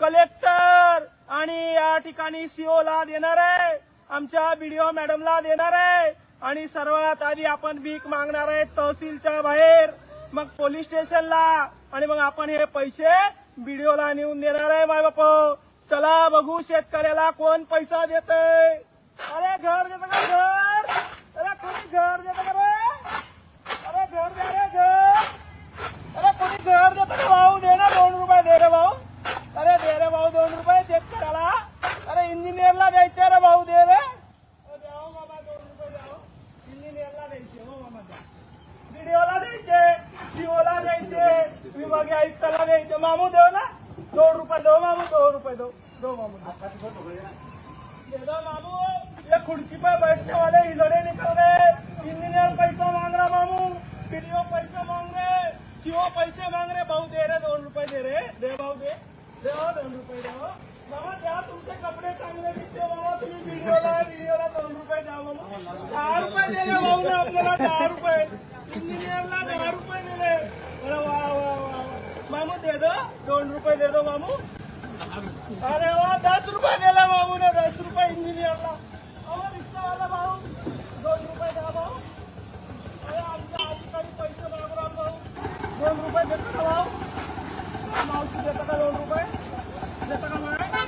Collector आणि या ठिकाणी सीओ ला देणार आहे. आमच्या बीडीओ मॅडमला देणार आहे. आणि सर्वात आधी आपण भीक मागणार आहे तहसीलच्या बाहेर. मग पोलीस स्टेशनला. आणि मग आपण हे पैसे बीडीओला नेऊन देणार आहे माय बाप चला बघू शेतकऱ्याला कोण पैसा देतय. अरे घर घर अरे कोणी घर देतं का रे अरे घर द्या रे घर अरे कोणी घर देतं का भाऊ दे ना दोन रुपये दे रे भाऊ अरे दे रे भाऊ दोन रुपये शेतकऱ्याला अरे इंजिनियरला द्यायचे रे भाऊ दे रे अरे द्या हो मामा दोन रुपये द्या हो. इंजिनियरला द्यायचे हो मामा द्या व्हिडिओला द्यायचे सीओला द्यायचे विभागीय आयुक्ताला द्यायचे मामू देव ना दोन रुपये दो मामू दोन रुपये दो दो मामू दे ये खुर्ची पे बैठने वाले हिलोड़े निकल गए इंजीनियर पैसा मांग रहा मामू पीडीओ पैसे मांग रहे सीओ पैसे मांग रहे भाऊ दे रहे दोन रुपये दे रहे दे भाऊ दे. दे हो, दोन रुपये दे हो. द्या तुमचे कपडे चांगले दिसते बाबा तुम्ही व्हिडिओला व्हिडिओला दोन रुपये द्या मामा. दहा रुपये दिले भाऊ ना आपल्याला दहा रुपये. इंजिनियरला दहा रुपये दिले अरे वा वा वा. मामू दे दो दोन रुपये दे दो मामू. अरे वा दस रुपये दिला मामू ने दस रुपये इंजिनियरला अहो रिक्षावाला भाऊ. दोन रुपये द्या भाऊ. अरे आमच्या अधिकारी पैसे मागू भाऊ. दोन रुपये देतो का भाऊ. मावशी देता का दोन रुपये? देता का मॅडम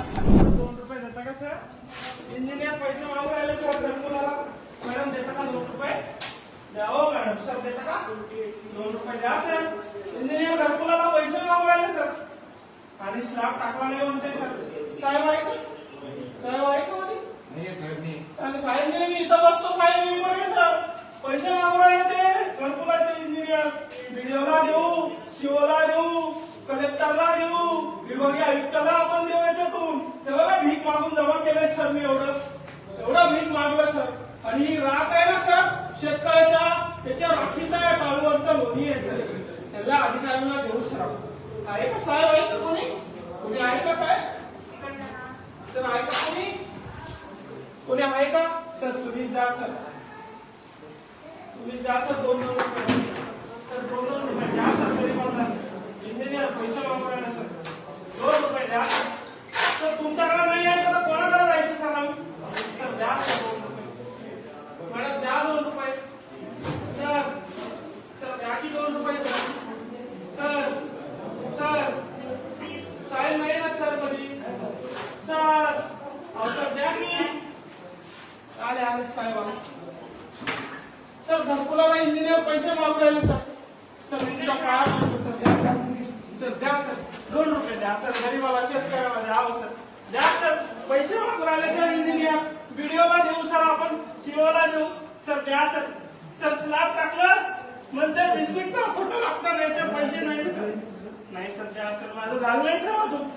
दोन रुपये देता का सर इंजिनियर पैसे मागू राहिले सर घरकुलाला मॅडम देता का दोन रुपये? द्या हो मॅडम. सर देता का? दोन रुपये द्या सर इंजिनियर घरकुलाला पैसे मागू राहिले सर आणि स्लॅब टाकला नाही म्हणते सर. साहेब आहे का साहेब आहे का साहेब नाही मी इथं बसतो साहेब मी पर्यंत पैसे मागू राहिले ते घरकुलाचे इंजिनियर व्हिडिओला देऊ सीओला देऊ कलेक्टरला देऊ विभागीय आयुक्ताला आपण देऊ याच्यातून. ते बघा भीक मागून जमा केलंय सर मी एवढं. एवढं भीक मागलं सर. आणि ही राख आहे ना सर शेतकऱ्याच्या त्याच्या राखीचा आहे टाळूवरचा लोणी आहे सर. त्याला अधिकाऱ्यांना देऊ सर. आहे का साहेब? आहे का कोणी? कोणी आहे का साहेब? सर आहे का कोणी? कोणी आहे का? सर तुम्ही जा सर. तुम्ही जा सर दोन दोन रुपये. सर दोन दोन रुपये द्या सर तरी पण सर. इंजिनियर पैसे वापरायला सर. दोन रुपये द्या सर. तुमच्याकडे नाही आहे तर कोणाकडे जायचं सर आम्ही सर द्या सर दोन रुपये मॅडम द्या दोन रुपये सर सर द्या की दोन रुपये सर सर सर साहेब नाही ना सर कधी सर अहो सर द्या की आले आले साहेब सर घरकुलाला इंजिनियर पैसे मागू राहिले सर. सर मी तुमच्या पाया सर. द्या सर. सर द्या सर. दोन रुपये द्या सर. गरीबाला शेतकऱ्याला द्यावं हो, सर. द्या सर. पैसे मागू राहिले सर इंजिनियर व्हिडिओला देऊ सर आपण. सीओला देऊ. सर द्या सर. सर स्लॅब टाकलं. म्हणते बिस्किटचा फोटो लागता नाही तर पैसे नाही. नाही सर द्या सर. माझं झालं नाही सर अजून.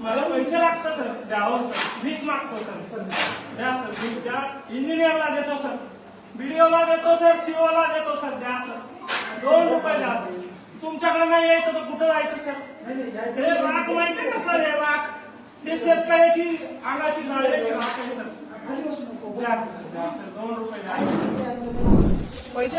मला पैसे लागतात सर. द्यावं सर. भीक मागतो सर. सर द्या सर. भीक द्या. इंजिनियरला देतो सर. बीडीओला देतो सर. सीओला देतो सर. द्या सर. दोन रुपये द्या सर. तुमच्याकडे नाही यायचं तर कुठं जायचं सर? हे राख माहितीये का सर? हे राख हे शेतकऱ्याची अंगाची झाडे राख आहे सर. द्या, द्या, सर, दोन रुपये द्या. पैसे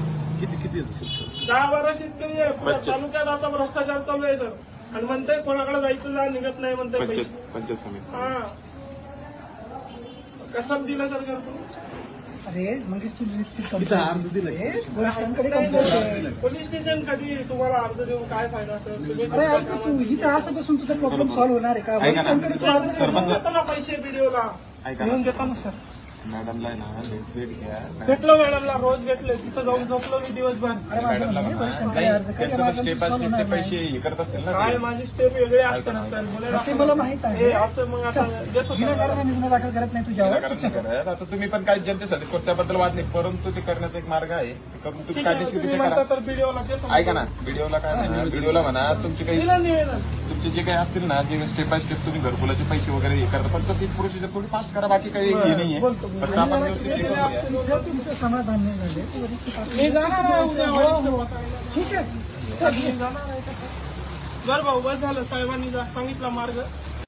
किती किती? दहा बारा शेतकरी आहे. पुऱ्या पंचायत. तालुक्यात असा भ्रष्टाचार चालू आहे सर. आणि म्हणते कोणाकडे जायचं जा निघत नाही म्हणते पैसे. पंचायत पंचायत समिती. हा. कसं दिलं सर घरकुल अरे म्हणजे तू. हे वरिष्ठांकडे complaint आहे. पोलीस स्टेशन कधी तुम्हाला अर्ज देऊन काय फायदा सर? तुम्ही अरे ऐक तू इथं असं बसून तुझा प्रॉब्लेम सॉल्व्ह होणार आहे का? ऐका ना. वरिष्ठांकडे तू अर्ज कर. देऊन देतो ना पैसे व्हिडिओला ऐका घेऊन देतो ना सर. मॅडमला आहे ना भेट घ्या. भेटलो मॅडमला रोज भेटले. तिथं जाऊन झोपलो मी दिवसभर. आहे, पैसे नाही. हे करत असतील ना काय ते. माझी स्टेप वेगळी असते ना सर. मला ते मला माहीत आहे. हे असं मग आता देतो सर. गुन्हा दाखल करत नाही तुझ्यावर. विनाकारण नाही करत. आता तुम्ही पण काय जनतेसाठी करता त्याबद्दल वाद नाही परंतु ते करण्याचा एक मार्ग आहे. ते करून तुम्ही ठीक आहे, कायदेशीर तुम्ही रित्या म्हणता करा. तर व्हिडिओला देतो ऐका ना व्हिडिओला काय म्हणा व्हिडिओला म्हणा तुमचे काही दिलं निवेदन. तुमचे जे काही असतील ना जे स्टेप बाय स्टेप तुम्ही घरकुलाचे पैसे वगैरे हे करता फक्त ती प्रोसिजर थोडी फास्ट करा बाकी काही हे नाहीये. फक्त आपण व्यवस्थित हे करूया. जर तुमचं समाधान नाही झाले वरिष्ठ पातळीला. ठीक आहे ये. मी जाणार आहे का सर? बरं भाऊ बस झालं साहेबांनी सांगितला मार्ग